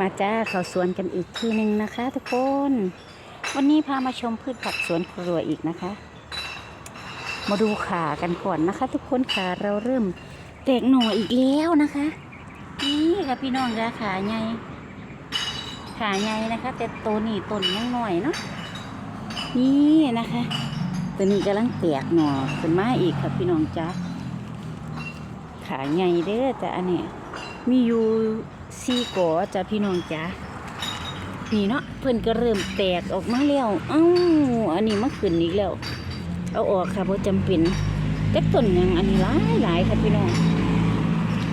มาจ้าเขาสวนกันอีกทีหนึ่งนะคะ ทุกคน วันนี้พามาชมพืชผักสวนครัวอีกนะคะ มาดูขากันก่อนนะคะ ทุกคนขาเราเริ่มแตกหน่ออีกแล้วนะคะ นี่ค่ะพี่น้องจ้าขาใหญ่ขาใหญ่นะคะ แต่ตัวนี้ต้นยังหน่อยเนาะนี่นะคะ ตัวนี้กำลังแตกหน่อขึ้นมาอีกค่ะพี่น้องจ้าขาใหญ่เด้อจ้ะอันเนี้ยมีอยู่ สี่กอจ้ะพี่น้องจ้ะนี่เนาะเพิ่นก็เริ่มแตกออกมาแล้วเอ้าอันนี้มาขึ้นอีกแล้ว เอาออกค่ะเพราะจำเป็นแต่ต้นยังอันนี้หลายหลายค่ะพี่น้อง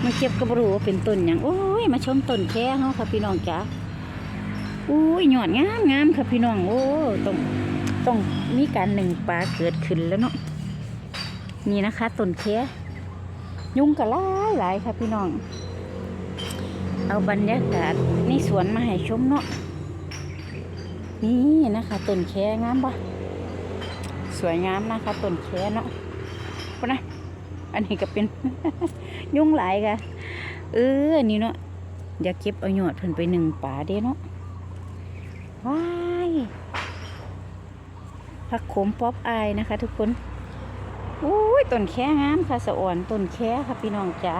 มาเก็บก็บ่รู้ว่าเป็นต้นยังโอ้ยมาชมต้นแค่เฮาค่ะพี่น้องจ้ะอุ้ยยอดงามงามค่ะพี่น้องโอ้ต้องต้องมีการหนึ่งปลาเกิดขึ้นแล้วเนาะนี่นะคะต้นแค่ยุงก็หลายหลายค่ะพี่น้อง เอาบรรยากาศในสวนมาให้ชมเนาะนี่นะคะต้นแคงามปะสวยงามนะคะต้นแคเนาะปะนะอันนี้ก็เป็น ยุ่งหลายค่ะเอออันนี้เนาะอย่าเก็บเอาหยอดเพิ่นไปหนึ่งป่าเด้เนาะว้ายผักโขมป๊อปอายนะคะ ทุกคนอุ้ยต้นแคงามค่ะสะอ่อนต้นแคค่ะพี่น้องจ๋า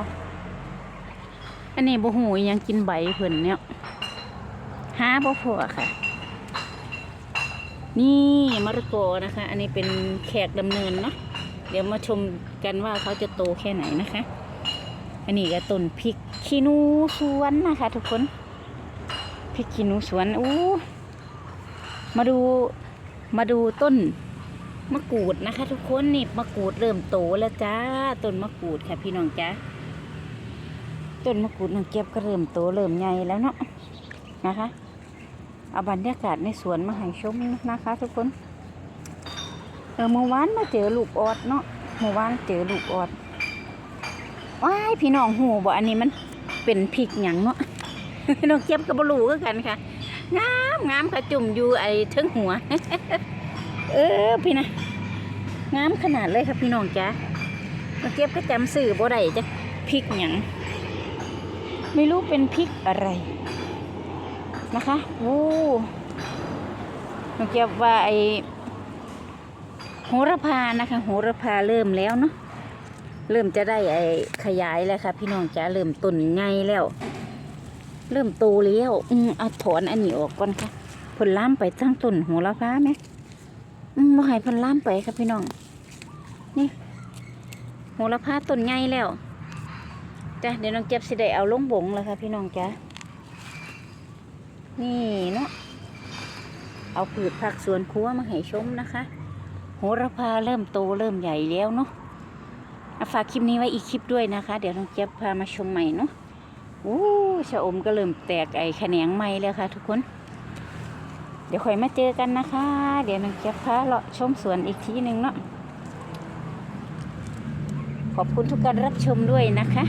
อันนี้บ่หูอิหยังกินใบเพิ่นเนี่ยหาบ่พอค่ะ นี่มะระกอนะคะ อันนี้เป็นแขกดำเนินเนาะเดี๋ยวมาชมกันว่าเขาจะโตแค่ไหนนะคะ อันนี้ก็ต้นพริกขี้นูสวนนะคะ ทุกคนพริกขี้นูสวนอู้มาดูมาดูต้นมะกรูดนะคะ ทุกคนนี่มะกรูดเริ่มโตแล้วจ้าต้นมะกรูดค่ะพี่น้องจ้า ต้นมะกรูดน้องเก็บก็เริ่มโตเริ่มใหญ่แล้วเนาะนะคะเอาบรรยากาศในสวนมาให้ชมนะคะ ทุกคนเออเมื่อวานมาเจอลูกออดเนาะเมื่อวานเจอลูกออดว้ายพี่น้องหูบ่อันนี้มันเป็นพริกหยังเนาะน้องเก็บกับบลูก็กันค่ะงามงามค่ะจุ่มอยู่ไอ้เทิงหัว เออพี่นะงามขนาดเลยค่ะพี่น้องจ้าน้องเก็บก็จำสื่อบ่ได้จะพริกหยัง ไม่รู้เป็นพริกอะไรนะคะโอ้หนูเก็บว่าไอโหระพานะคะ โหระพาเริ่มแล้วเนาะเริ่มจะได้ไอขยายแล้วค่ะ พี่น้องจ๋าเริ่มต้นไงแล้ว เริ่มโตแล้วอืมเอาถอนอันนี้ออกก่อนค่ะผลล้ามไปทั้งต้นโหระพาไหมอืมมาให้ผลล้ามไปค่ะพี่น้อง นี่โหระพาต้นไงแล้ว จ้ะเดี๋ยวน้องเจ็บสิได้เอาลงบงแล้วค่ะพี่น้องจ้ะนี่เนาะเอาผืชผักสวนครัวมาให้ชมนะคะ โหระพาเริ่มโตเริ่มใหญ่แล้วเนาะฝากคลิปนี้ไว้อีกคลิปด้วยนะคะ เดี๋ยวน้องเจ็บพามาชมใหม่เนาะอู้ชะอมก็เริ่มแตกไอ้แขนงใหม่แล้วค่ะ ทุกคน เดี๋ยวค่อยมาเจอกันนะคะ เดี๋ยวน้องเจ็บพาเลาะชมสวนอีกทีหนึ่งเนาะขอบคุณทุกการรับชมด้วยนะคะ